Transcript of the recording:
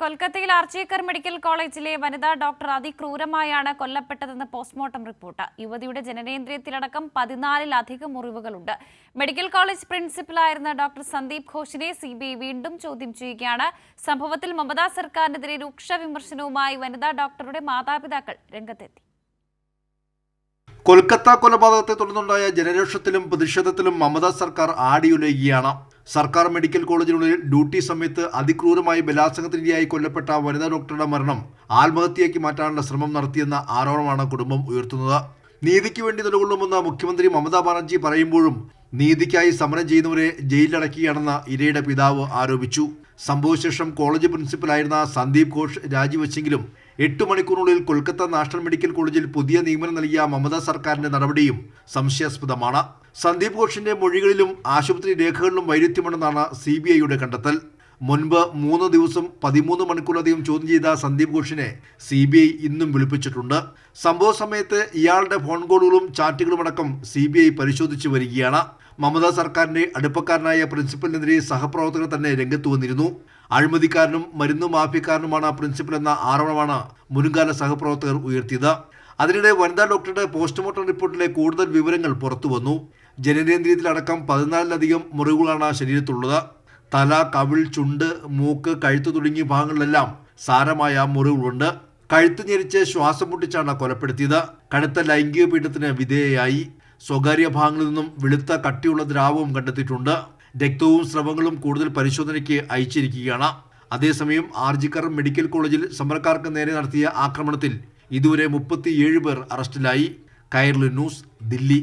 കൊൽക്കത്തയിൽ ആർച്ചേക്കർ മെഡിക്കൽ കോളേജിലെ വനിതാ ഡോക്ടർ അതിക്രൂരമായാണ് കൊല്ലപ്പെട്ടതെന്ന് പോസ്റ്റ്മോർട്ടം റിപ്പോർട്ട്. യുവതിയുടെ ജനനേന്ദ്രിയത്തിലടക്കം പതിനാലിലധികം മുറിവുകളുണ്ട്. മെഡിക്കൽ കോളേജ് പ്രിൻസിപ്പലായിരുന്ന ഡോക്ടർ സന്ദീപ് ഘോഷിനെ സി വീണ്ടും ചോദ്യം ചെയ്യുകയാണ്. സംഭവത്തിൽ മമതാ സർക്കാരിനെതിരെ രൂക്ഷ വിമർശനവുമായി വനിതാ ഡോക്ടറുടെ മാതാപിതാക്കൾ രംഗത്തെത്തി. കൊൽക്കത്ത കൊലപാതകത്തെ തുടർന്നുണ്ടായ ജനരോഷത്തിലും പ്രതിഷേധത്തിലും മമതാ സർക്കാർ ആടിയുലയുകയാണ്. സർക്കാർ മെഡിക്കൽ കോളേജിനുള്ളിൽ ഡ്യൂട്ടി സമയത്ത് അതിക്രൂരമായി ബലാത്സംഗത്തിനിരയായി കൊല്ലപ്പെട്ട വനിതാ ഡോക്ടറുടെ മരണം ആത്മഹത്യയാക്കി മാറ്റാനുള്ള ശ്രമം നടത്തിയെന്ന ആരോപണമാണ് കുടുംബം ഉയർത്തുന്നത്. നീതിക്ക് വേണ്ടി നിലകൊള്ളുമെന്ന് മുഖ്യമന്ത്രി മമതാ ബാനർജി പറയുമ്പോഴും നീതിക്കായി സമരം ചെയ്യുന്നവരെ ജയിലിലടക്കുകയാണെന്ന് ഇരയുടെ പിതാവ് ആരോപിച്ചു. സംഭവശേഷം കോളേജ് പ്രിൻസിപ്പലായിരുന്ന സന്ദീപ് ഘോഷ് രാജിവെച്ചെങ്കിലും എട്ട് മണിക്കൂറിനുള്ളിൽ കൊൽക്കത്ത നാഷണൽ മെഡിക്കൽ കോളേജിൽ പുതിയ നിയമനം നൽകിയ മമതാ സർക്കാരിന്റെ നടപടിയും സംശയാസ്പദമാണ്. സന്ദീപ് ഘോഷിന്റെ മൊഴികളിലും ആശുപത്രി രേഖകളിലും വൈരുദ്ധ്യമുണ്ടെന്നാണ് സി കണ്ടെത്തൽ. മുൻപ് മൂന്ന് ദിവസം പതിമൂന്ന് മണിക്കൂറിലധികം ചോദ്യം ചെയ്ത സന്ദീപ് ഘോഷിനെ സി ബി ഐ ഇന്നും വിളിപ്പിച്ചിട്ടുണ്ട്. സംഭവ സമയത്ത് ഇയാളുടെ ഫോൺ കോളുകളും ചാറ്റുകളുമടക്കം സി ബി ഐ പരിശോധിച്ചു വരികയാണ്. മമതാ സർക്കാരിന്റെ അടുപ്പക്കാരനായ പ്രിൻസിപ്പലിനെതിരെ സഹപ്രവർത്തകർ തന്നെ രംഗത്ത് വന്നിരുന്നു. അഴിമതിക്കാരനും മരുന്ന് മാഫിയക്കാരനുമാണ് പ്രിൻസിപ്പൽ എന്ന ആരോപണമാണ് മുൻകാല സഹപ്രവർത്തകർ ഉയർത്തിയത്. അതിനിടെ വനിതാ ഡോക്ടറുടെ പോസ്റ്റ്മോർട്ടം റിപ്പോർട്ടിലെ കൂടുതൽ വിവരങ്ങൾ പുറത്തുവന്നു. ജനനേന്ദ്രിയത്തിലടക്കം പതിനാലിലധികം മുറിവുകളാണ് ശരീരത്തുള്ളത് തല കവിൾ ചുണ്ട് മൂക്ക് കഴുത്ത് തുടങ്ങിയ ഭാഗങ്ങളിലെല്ലാം സാരമായ മുറിവുകളുണ്ട്. കഴുത്ത് ഞെരിച്ച് ശ്വാസം മുട്ടിച്ചാണ് കൊലപ്പെടുത്തിയത്. കടുത്ത ലൈംഗിക പീഡനത്തിന് വിധേയയായി. സ്വകാര്യ ഭാഗങ്ങളിൽ നിന്നും വെളുത്ത കട്ടിയുള്ള ദ്രാവവും കണ്ടെത്തിയിട്ടുണ്ട്. രക്തവും സ്രവങ്ങളും കൂടുതൽ പരിശോധനയ്ക്ക് അയച്ചിരിക്കുകയാണ്. അതേസമയം ആർജിക്കർ മെഡിക്കൽ കോളേജിൽ സമരക്കാർക്ക് നേരെ നടത്തിയ ആക്രമണത്തിൽ ഇതുവരെ മുപ്പത്തിയേഴ് പേർ അറസ്റ്റിലായി. കൈർലി ന്യൂസ് ദില്ലി.